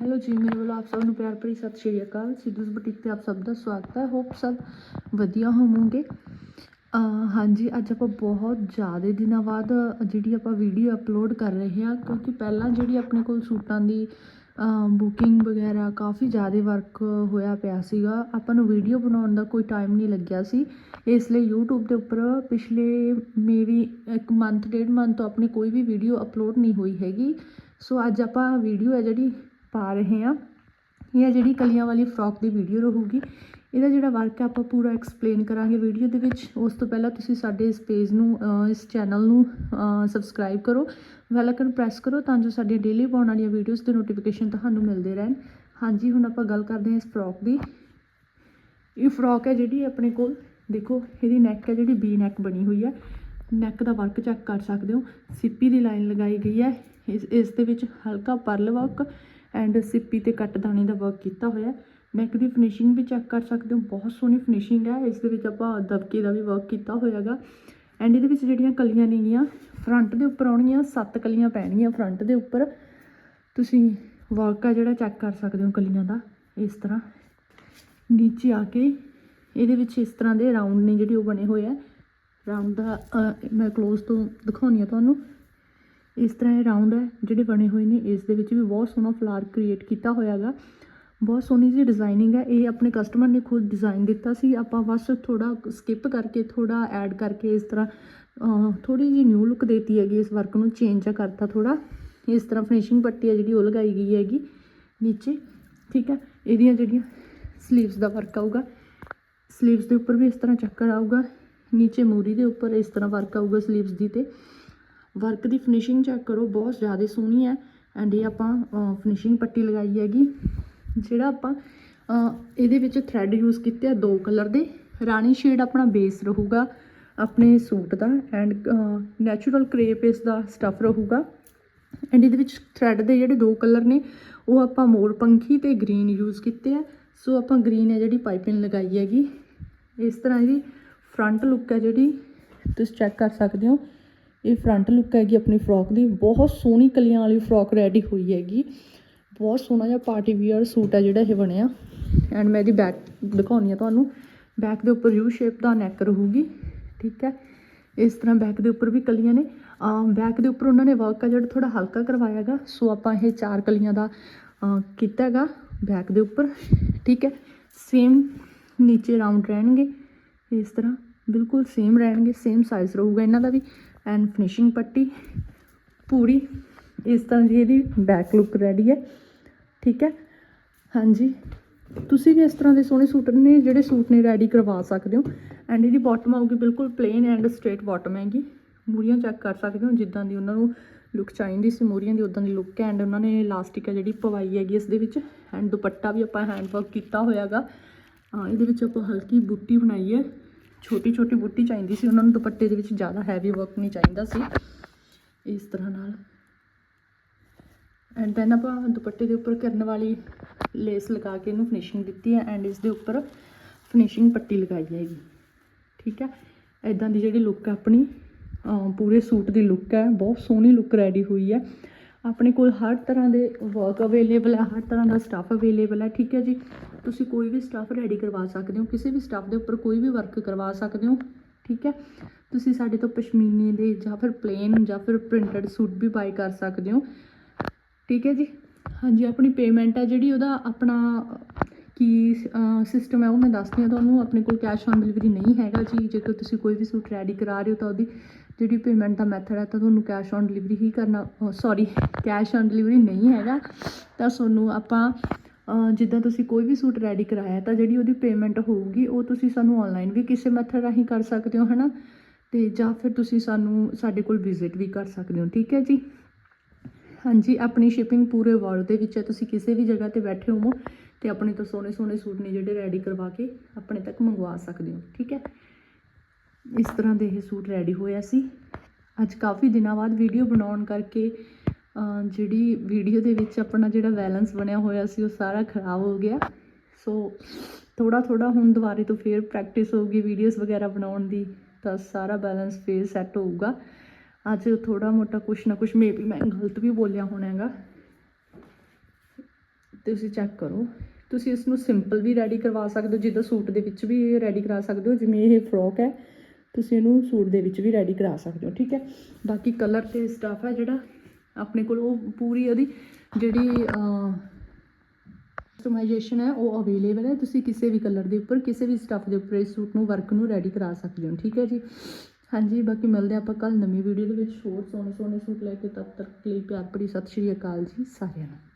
Hello ਜੀ, ਮੇਰੇ ਵੱਲੋਂ ਆਪ ਸਭ ਨੂੰ ਪਿਆਰ ਭਰੀ ਸਤਿ ਸ਼੍ਰੀ ਅਕਾਲ। ਸਿੱਧੂਸ ਬੁਟੀਕ ਤੇ ਆਪ ਸਭ ਦਾ ਸਵਾਗਤ ਹੈ। ਹੋਪ ਸਭ ਵਧੀਆ ਹੋਵੋਗੇ। ਹਾਂਜੀ, ਅੱਜ ਆਪਾਂ ਬਹੁਤ ਜ਼ਿਆਦਾ ਦਿਨਾਂ ਬਾਅਦ ਜਿਹੜੀ ਆਪਾਂ ਵੀਡੀਓ ਅਪਲੋਡ ਕਰ ਰਹੇ ਹਾਂ, ਕਿਉਂਕਿ ਪਹਿਲਾਂ ਜਿਹੜੀ ਆਪਣੇ ਕੋਲ ਸੂਟਾਂ ਦੀ ਬੁਕਿੰਗ ਵਗੈਰਾ ਕਾਫੀ ਜ਼ਿਆਦਾ ਵਰਕ ਹੋਇਆ ਪਿਆ ਸੀਗਾ। ਆਪਾਂ ਨੂੰ ਵੀਡੀਓ ਬਣਾਉਣ ਦਾ ਕੋਈ ਟਾਈਮ ਨਹੀਂ ਲੱਗਿਆ ਸੀ। ਇਸ ਲਈ YouTube ਦੇ ਉੱਪਰ ਪਿਛਲੇ ਮੇਰੀ ਇੱਕ ਮੰਥ ਡੇਢ ਮੰਥ ਤੋਂ ਆਪਣੀ ਕੋਈ ਵੀ ਵੀਡੀਓ ਅਪਲੋਡ ਨਹੀਂ ਹੋਈ ਹੈਗੀ। ਸੋ ਅੱਜ ਆਪਾਂ ਵੀਡੀਓ ਹੈ ਜਿਹੜੀ ਪਾ ਰਹੇ ਹਾਂ। ਇਹ ਹੈ ਜਿਹੜੀ ਕਲੀਆਂ ਵਾਲੀ ਫਰੋਕ ਦੀ ਵੀਡੀਓ ਰਹੂਗੀ। ਇਹਦਾ ਜਿਹੜਾ ਵਰਕ ਹੈ, ਆਪਾਂ ਪੂਰਾ ਐਕਸਪਲੇਨ ਕਰਾਂਗੇ ਵੀਡੀਓ ਦੇ ਵਿੱਚ। ਉਸ ਤੋਂ ਪਹਿਲਾਂ ਤੁਸੀਂ ਸਾਡੇ ਇਸ ਪੇਜ ਨੂੰ ਇਸ ਚੈਨਲ ਨੂੰ ਸਬਸਕ੍ਰਾਈਬ ਕਰੋ। ਬੈਲ ਆਈਕਨ ਪ੍ਰੈਸ ਕਰੋ ਤਾਂ ਜੋ ਸਾਡੀਆਂ ਡੇਲੀ ਪਾਉਣ ਵਾਲੀਆਂ ਵੀਡੀਓਜ਼ ਦੇ ਨੋਟੀਫਿਕੇਸ਼ਨ ਤੁਹਾਨੂੰ ਮਿਲਦੇ ਰਹਿਣ। ਹਾਂਜੀ, ਹੁਣ ਆਪਾਂ ਗੱਲ ਕਰਦੇ ਹਾਂ ਇਸ ਫਰੋਕ ਦੀ। ਇਹ ਫਰੋਕ ਹੈ ਜਿਹੜੀ ਆਪਣੇ ਕੋਲ, ਦੇਖੋ, ਇਹਦੀ ਨੈਕ ਹੈ ਜਿਹੜੀ ਬੀ ਨੈਕ ਬਣੀ ਹੋਈ ਹੈ। ਨੈਕ ਦਾ ਵਰਕ ਚੈੱਕ ਕਰ ਸਕਦੇ ਹੋ। ਸਿੱਪੀ ਦੀ ਲਾਈਨ ਲਗਾਈ ਗਈ ਹੈ। ਇਸ ਇਸ ਦੇ ਵਿੱਚ ਹਲਕਾ ਪਰਲ ਵਰਕ ਐਂਡ ਸਿੱਪੀ ਤੇ ਕੱਟ ਦਾਣੇ ਦਾ ਵਰਕ ਕੀਤਾ ਹੋਇਆ ਨੈਕ ਦੀ ਫਿਨਿਸ਼ਿੰਗ ਵੀ ਚੈੱਕ ਕਰ ਸਕਦੇ ਹੋ, ਬਹੁਤ ਸੋਹਣੀ ਫਿਨਿਸ਼ਿੰਗ ਹੈ। ਇਸ ਦੇ ਵਿੱਚ ਆਪਾਂ ਦਬਕੇ ਦਾ ਵੀ ਵਰਕ ਕੀਤਾ ਹੋਇਆਗਾ। ਐਂਡ ਇਹਦੇ ਵਿੱਚ ਜਿਹੜੀਆਂ ਕਲੀਆਂ ਨੇਗੀਆਂ ਫਰੰਟ ਦੇ ਉੱਪਰ ਆਉਣਗੀਆਂ, ਸੱਤ ਕਲੀਆਂ ਪੈਣਗੀਆਂ ਫਰੰਟ ਦੇ ਉੱਪਰ। ਤੁਸੀਂ ਵਰਕ ਆ ਜਿਹੜਾ ਚੈੱਕ ਕਰ ਸਕਦੇ ਹੋ ਕਲੀਆਂ ਦਾ, ਇਸ ਤਰ੍ਹਾਂ। ਨੀਚੇ ਆ ਕੇ ਇਹਦੇ ਵਿੱਚ ਇਸ ਤਰ੍ਹਾਂ ਦੇ ਰਾਉਂਡ ਨੇ ਜਿਹੜੇ ਉਹ ਬਣੇ ਹੋਏ ਆ। ਰਾਉਂਡ ਦਾ ਮੈਂ ক্লোਜ਼ ਤੋਂ ਦਿਖਾਉਣੀ ਆ ਤੁਹਾਨੂੰ। ਇਸ ਤਰ੍ਹਾਂ ਇਹ ਰਾਉਂਡ ਹੈ, ਜਿਹੜੇ ਬਣੇ ਹੋਏ ਨੇ, ਇਸ ਦੇ ਵਿੱਚ ਵੀ ਬਹੁਤ ਸੋਹਣਾ ਫਲਾਰ ਕ੍ਰੀਏਟ ਕੀਤਾ ਹੋਇਆਗਾ ਬਹੁਤ ਸੋਹਣੀ ਜੀ ਡਿਜ਼ਾਈਨਿੰਗ ਹੈ, ਇਹ ਆਪਣੇ ਕਸਟਮਰ ਨੇ ਖੁਦ ਡਿਜ਼ਾਈਨ ਦਿੱਤਾ ਸੀ। ਆਪਾਂ ਬਸ ਥੋੜਾ ਸਕਿਪ ਕਰਕੇ ਥੋੜਾ ਐਡ ਕਰਕੇ ਇਸ ਤਰ੍ਹਾਂ ਥੋੜੀ ਜੀ ਨਿਊ ਲੁੱਕ ਦੇਤੀ ਹੈਗੀ, ਇਸ ਵਰਕ ਨੂੰ ਚੇਂਜ ਕਰਤਾ ਥੋੜਾ ਇਸ ਤਰ੍ਹਾਂ ਫਿਨਿਸ਼ਿੰਗ ਪੱਟੀ ਹੈ ਜਿਹੜੀ, ਉਹ ਲਗਾਈ ਗਈ ਹੈਗੀ ਨੀਚੇ, ਠੀਕ ਹੈ? ਇਹਦੀਆਂ ਜਿਹੜੀਆਂ ਸਲੀਵਸ ਦਾ ਵਰਕ ਆਊਗਾ ਸਲੀਵਸ ਦੇ ਉੱਪਰ ਵੀ ਇਸ ਤਰ੍ਹਾਂ ਚੱਕਰ ਆਊਗਾ। ਨੀਚੇ ਮੂਰੀ ਦੇ ਉੱਪਰ ਇਸ ਤਰ੍ਹਾਂ ਵਰਕ ਆਊਗਾ ਸਲੀਵਸ ਦੀ ਤੇ। ਵਰਕ ਦੀ ਫਿਨਿਸ਼ਿੰਗ ਚੈੱਕ ਕਰੋ, ਬਹੁਤ ਜ਼ਿਆਦਾ ਸੋਹਣੀ ਹੈ। ਐਂਡ ਇਹ ਆਪਾਂ ਫਿਨਿਸ਼ਿੰਗ ਪੱਟੀ ਲਗਾਈ ਹੈਗੀ, ਜਿਹੜਾ ਆਪਾਂ ਇਹਦੇ ਵਿੱਚ ਥ੍ਰੈਡ ਯੂਜ਼ ਕੀਤੇ ਆ ਦੋ ਕਲਰ ਦੇ। ਰਾਣੀ ਸ਼ੇਡ ਆਪਣਾ ਬੇਸ ਰਹੂਗਾ ਆਪਣੇ ਸੂਟ ਦਾ ਐਂਡ ਨੈਚੁਰਲ ਕ੍ਰੇਪ ਇਸ ਦਾ ਸਟਫ ਰਹੂਗਾ। ਐਂਡ ਇਹਦੇ ਵਿੱਚ ਥ੍ਰੈਡ ਦੇ ਜਿਹੜੇ ਦੋ ਕਲਰ ਨੇ, ਉਹ ਆਪਾਂ ਮੋਰ ਪੰਖੀ ਤੇ ਗ੍ਰੀਨ ਯੂਜ਼ ਕੀਤੇ ਆ। ਸੋ ਆਪਾਂ ਗ੍ਰੀਨ ਹੈ ਜਿਹੜੀ ਪਾਈਪਿੰਗ ਲਗਾਈ ਹੈਗੀ। ਇਸ ਤਰ੍ਹਾਂ ਇਹਦੀ ਫਰੰਟ ਲੁੱਕ ਹੈ ਜਿਹੜੀ, ਤੁਸੀਂ ਚੈੱਕ ਕਰ ਸਕਦੇ ਹੋ। ਇਹ ਫਰੰਟ ਲੁੱਕ ਹੈਗੀ ਆਪਣੀ ਫਰੋਕ ਦੀ। ਬਹੁਤ ਸੋਹਣੀ ਕਲੀਆਂ ਵਾਲੀ ਫਰੋਕ ਰੈਡੀ ਹੋਈ ਹੈਗੀ। ਬਹੁਤ ਸੋਹਣਾ ਜਿਹਾ ਪਾਰਟੀ ਵੀਅਰ ਸੂਟ ਹੈ ਜਿਹੜਾ ਇਹ ਬਣਿਆ। ਐਂਡ ਮੈਂ ਇਹਦੀ ਬੈਕ ਦਿਖਾਉਣੀ ਆ ਤੁਹਾਨੂੰ। ਬੈਕ ਦੇ ਉੱਪਰ ਯੂ ਸ਼ੇਪ ਦਾ ਨੈਕ ਰਹੂਗੀ। ਠੀਕ ਹੈ। ਇਸ ਤਰ੍ਹਾਂ ਬੈਕ ਦੇ ਉੱਪਰ ਵੀ ਕਲੀਆਂ ਨੇ। ਬੈਕ ਦੇ ਉੱਪਰ ਉਹਨਾਂ ਨੇ ਵਰਕ ਆ ਜਿਹੜਾ ਥੋੜਾ ਹਲਕਾ ਕਰਵਾਇਆ ਹੈਗਾ। ਸੋ ਆਪਾਂ ਇਹ ਚਾਰ ਕਲੀਆਂ ਦਾ ਕੀਤਾ ਹੈਗਾ ਬੈਕ ਦੇ ਉੱਪਰ। ਠੀਕ ਹੈ। ਸੇਮ ਨੀਚੇ ਰਾਉਂਡ ਰਹਿਣਗੇ। ਇਸ ਤਰ੍ਹਾਂ ਬਿਲਕੁਲ ਸੇਮ ਰਹਿਣਗੇ। ਸੇਮ ਸਾਈਜ਼ ਰਹੂਗਾ ਇਹਨਾਂ ਦਾ ਵੀ। ਐਂਡ ਫਿਨਿਸ਼ਿੰਗ ਪੱਟੀ ਪੂਰੀ, ਇਸ ਤਰ੍ਹਾਂ ਦੀ ਇਹਦੀ ਬੈਕ ਲੁੱਕ ਰੈਡੀ ਹੈ। ਠੀਕ ਹੈ? ਹਾਂਜੀ। ਤੁਸੀਂ ਵੀ ਇਸ ਤਰ੍ਹਾਂ ਦੇ ਸੋਹਣੇ ਸੂਟ ਨੇ, ਜਿਹੜੇ ਸੂਟ ਨੇ ਰੈਡੀ ਕਰਵਾ ਸਕਦੇ ਹੋ। ਐਂਡ ਇਹਦੀ ਬਾਟਮ ਆਊਗੀ ਬਿਲਕੁਲ ਪਲੇਨ ਐਂਡ ਸਟ੍ਰੇਟ ਬਾਟਮ ਹੈਗੀ। ਮੂਰੀਆਂ ਚੈੱਕ ਕਰ ਸਕਦੇ ਹੋ, ਜਿੱਦਾਂ ਦੀ ਉਹਨਾਂ ਨੂੰ ਲੁੱਕ ਚਾਹੀਦੀ ਸੀ, ਮੂਰੀਆਂ ਦੀ ਉਦਾਂ ਦੀ ਲੁੱਕ ਹੈ। ਐਂਡ ਉਹਨਾਂ ਨੇ ਇਲਾਸਟਿਕ ਹੈ ਜਿਹੜੀ ਪਵਾਈ ਹੈਗੀ ਇਸ ਦੇ ਵਿੱਚ। ਐਂਡ ਦੁਪੱਟਾ ਵੀ ਆਪਾਂ ਹੈਂਡ ਵਰਕ ਕੀਤਾ ਹੋਇਆਗਾ। ਇਹਦੇ ਵਿੱਚ ਆਪਾਂ ਹਲਕੀ ਬੁੱਟੀ ਬਣਾਈ ਹੈ। ਛੋਟੀ ਛੋਟੀ ਬੁੱਟੀ ਚਾਹੀਦੀ ਸੀ, ਉਹਨਾਂ ਨੂੰ ਦੁਪੱਟੇ ਦੇ ਵਿੱਚ ਜ਼ਿਆਦਾ ਹੈਵੀ ਵਰਕ ਨਹੀਂ ਚਾਹੀਦਾ ਸੀ। ਇਸ ਤਰ੍ਹਾਂ ਨਾਲ। ਐਂਡ ਦੈਨ ਆਪਾਂ ਦੁਪੱਟੇ ਦੇ ਉੱਪਰ ਕਰਨ ਵਾਲੀ ਲੇਸ ਲਗਾ ਕੇ ਇਹਨੂੰ ਫਿਨਿਸ਼ਿੰਗ ਦਿੱਤੀ ਹੈ ਐਂਡ ਇਸ ਦੇ ਉੱਪਰ ਫਿਨਿਸ਼ਿੰਗ ਪੱਟੀ ਲਗਾਈ ਹੈਗੀ। ਠੀਕ ਹੈ? ਐਦਾਂ ਦੀ ਜਿਹੜੀ ਲੁੱਕ ਹੈ ਆਪਣੀ ਪੂਰੇ ਸੂਟ ਦੀ ਲੁੱਕ ਹੈ, ਬਹੁਤ ਸੋਹਣੀ ਲੁੱਕ ਰੈਡੀ ਹੋਈ ਹੈ। ਆਪਣੇ ਕੋਲ ਹਰ ਤਰ੍ਹਾਂ ਦੇ ਵਰਕ ਅਵੇਲੇਬਲ ਹੈ ਹਰ ਤਰ੍ਹਾਂ ਦਾ ਸਟਾਫ ਅਵੇਲੇਬਲ ਹੈ ਠੀਕ ਹੈ ਜੀ? ਤੁਸੀਂ ਕੋਈ ਵੀ ਸਟਾਫ ਰੈਡੀ ਕਰਵਾ ਸਕਦੇ ਹੋ, ਕਿਸੇ ਵੀ ਸਟਾਫ ਦੇ ਉੱਪਰ ਕੋਈ ਵੀ ਵਰਕ ਕਰਵਾ ਸਕਦੇ ਹੋ, ਠੀਕ ਹੈ? ਤੁਸੀਂ ਸਾਡੇ ਤੋਂ ਪਸ਼ਮੀਨੇ ਦੇ ਜਾਂ ਫਿਰ ਪਲੇਨ ਜਾਂ ਫਿਰ ਪ੍ਰਿੰਟਡ ਸੂਟ ਵੀ ਬਾਈ ਕਰ ਸਕਦੇ ਹੋ, ਠੀਕ ਹੈ ਜੀ? ਹਾਂਜੀ, ਆਪਣੀ ਪੇਮੈਂਟ ਆ ਜਿਹੜੀ, ਉਹਦਾ ਆਪਣਾ ਕੀ ਸਿਸਟਮ ਹੈ, ਉਹ ਮੈਂ ਦੱਸਦੀ ਹਾਂ ਤੁਹਾਨੂੰ, ਆਪਣੇ ਕੋਲ ਕੈਸ਼ ਔਨ ਡਿਲੀਵਰੀ ਨਹੀਂ ਹੈਗਾ ਜੀ। ਜੇਕਰ ਤੁਸੀਂ ਕੋਈ ਵੀ ਸੂਟ ਰੈਡੀ ਕਰਾ ਰਹੇ ਹੋ ਤਾਂ ਉਹਦੀ ਜਿਹੜੀ ਪੇਮੈਂਟ ਦਾ ਮੈਥਡ ਹੈ, ਤਾਂ ਤੁਹਾਨੂੰ ਕੈਸ਼ ਔਨ ਡਿਲੀਵਰੀ ਹੀ ਕਰਨਾ ਸੌਰੀ ਕੈਸ਼ ਔਨ ਡਿਲੀਵਰੀ ਨਹੀਂ ਹੈਗਾ। ਤਾਂ ਤੁਹਾਨੂੰ ਆਪਾਂ ਜਿੱਦਾਂ ਤੁਸੀਂ ਕੋਈ ਵੀ ਸੂਟ ਰੈਡੀ ਕਰਾਇਆ, ਤਾਂ ਜਿਹੜੀ ਉਹਦੀ ਪੇਮੈਂਟ ਹੋਊਗੀ, ਉਹ ਤੁਸੀਂ ਸਾਨੂੰ ਆਨਲਾਈਨ ਵੀ ਕਿਸੇ ਮੈਥਡ ਰਾਹੀਂ ਕਰ ਸਕਦੇ ਹੋ, ਹਨਾ? ਤੇ ਜਾਂ ਫਿਰ ਤੁਸੀਂ ਸਾਨੂੰ, ਸਾਡੇ ਕੋਲ ਵਿਜ਼ਿਟ ਵੀ ਕਰ ਸਕਦੇ ਹੋ, ਠੀਕ ਹੈ ਜੀ? ਹਾਂਜੀ, ਆਪਣੀ ਸ਼ਿਪਿੰਗ ਪੂਰੇ ਵਰਲਡ ਦੇ ਵਿੱਚ ਹੈ, ਤੁਸੀਂ ਕਿਸੇ ਵੀ ਜਗ੍ਹਾ ਤੇ ਬੈਠੇ ਹੋਵੋ। ਤੇ ਆਪਣੇ ਤੋਂ ਸੋਹਣੇ ਸੋਹਣੇ ਸੂਟ ਨੇ ਜਿਹੜੇ ਰੈਡੀ ਕਰਵਾ ਕੇ ਆਪਣੇ ਤੱਕ ਮੰਗਵਾ ਸਕਦੇ ਹੋ, ਠੀਕ ਹੈ? ਇਸ ਤਰ੍ਹਾਂ ਦੇ ਇਹ ਸੂਟ ਰੈਡੀ ਹੋਇਆ ਸੀ ਅੱਜ ਕਾਫੀ ਦਿਨਾਂ ਬਾਅਦ ਵੀਡੀਓ ਬਣਾਉਣ ਕਰਕੇ ਜਿਹੜੀ ਵੀਡੀਓ ਦੇ ਵਿੱਚ ਆਪਣਾ ਜਿਹੜਾ ਬੈਲੈਂਸ ਬਣਿਆ ਹੋਇਆ ਸੀ, ਉਹ ਸਾਰਾ ਖਰਾਬ ਹੋ ਗਿਆ। ਸੋ ਥੋੜਾ ਥੋੜਾ ਹੁਣ ਦੁਬਾਰੇ ਤੋਂ ਫੇਰ ਪ੍ਰੈਕਟਿਸ ਹੋਊਗੀ ਵੀਡੀਓਜ਼ ਵਗੈਰਾ ਬਣਾਉਣ ਦੀ, ਤਾਂ ਸਾਰਾ ਬੈਲੈਂਸ ਫੇਰ ਸੈੱਟ ਹੋਊਗਾ। ਅੱਜ ਥੋੜਾ ਮੋਟਾ ਕੁਛ ਨਾ ਕੁਛ ਮੇਬੀ ਮੈਂ ਗਲਤ ਵੀ ਬੋਲਿਆ ਹੋਣਾ ਹੈਗਾ। ਤੁਸੀਂ ਚੈੱਕ ਕਰੋ। ਤੁਸੀਂ ਇਸ ਨੂੰ ਸਿੰਪਲ ਵੀ ਰੈਡੀ ਕਰਵਾ ਸਕਦੇ ਹੋ, ਜਿੱਦਾਂ ਸੂਟ ਦੇ ਵਿੱਚ ਵੀ ਰੈਡੀ ਕਰਾ ਸਕਦੇ ਹੋ, ਜਿਵੇਂ ਇਹ ਫਰੋਕ ਹੈ, ਤੁਸੀਂ ਇਹਨੂੰ ਸੂਟ ਦੇ ਵਿੱਚ ਵੀ ਰੈਡੀ ਕਰਾ ਸਕਦੇ ਹੋ, ਠੀਕ ਹੈ? ਬਾਕੀ ਕਲਰ ਤੇ ਸਟਾਫ ਹੈ ਜਿਹੜਾ, ਆਪਣੇ ਕੋਲ ਉਹ ਪੂਰੀ ਉਹਦੀ ਜਿਹੜੀ ਕਸਟਮਾਈਜੇਸ਼ਨ ਹੈ, ਉਹ ਅਵੇਲੇਬਲ ਹੈ। ਤੁਸੀਂ ਕਿਸੇ ਵੀ ਕਲਰ ਦੇ ਉੱਪਰ, ਕਿਸੇ ਵੀ ਸਟੱਫ ਦੇ ਉੱਪਰ ਇਸ ਸੂਟ ਨੂੰ ਵਰਕ ਨੂੰ ਰੈਡੀ ਕਰਾ ਸਕਦੇ ਹੋ, ਠੀਕ ਹੈ ਜੀ? ਹਾਂਜੀ, ਬਾਕੀ ਮਿਲਦੇ ਆਪਾਂ ਕੱਲ ਨਵੀਂ ਵੀਡੀਓ ਦੇ ਵਿੱਚ। ਹੋਰ ਸੋਹਣੇ ਸੋਹਣੇ ਸੂਟ ਲੈ ਕੇ, ਤਦ ਤੱਕ ਲਈ ਪਿਆਰ ਭਰੀ ਸਤਿ ਸ਼੍ਰੀ ਅਕਾਲ ਜੀ, ਸਾਰਿਆਂ ਨੂੰ।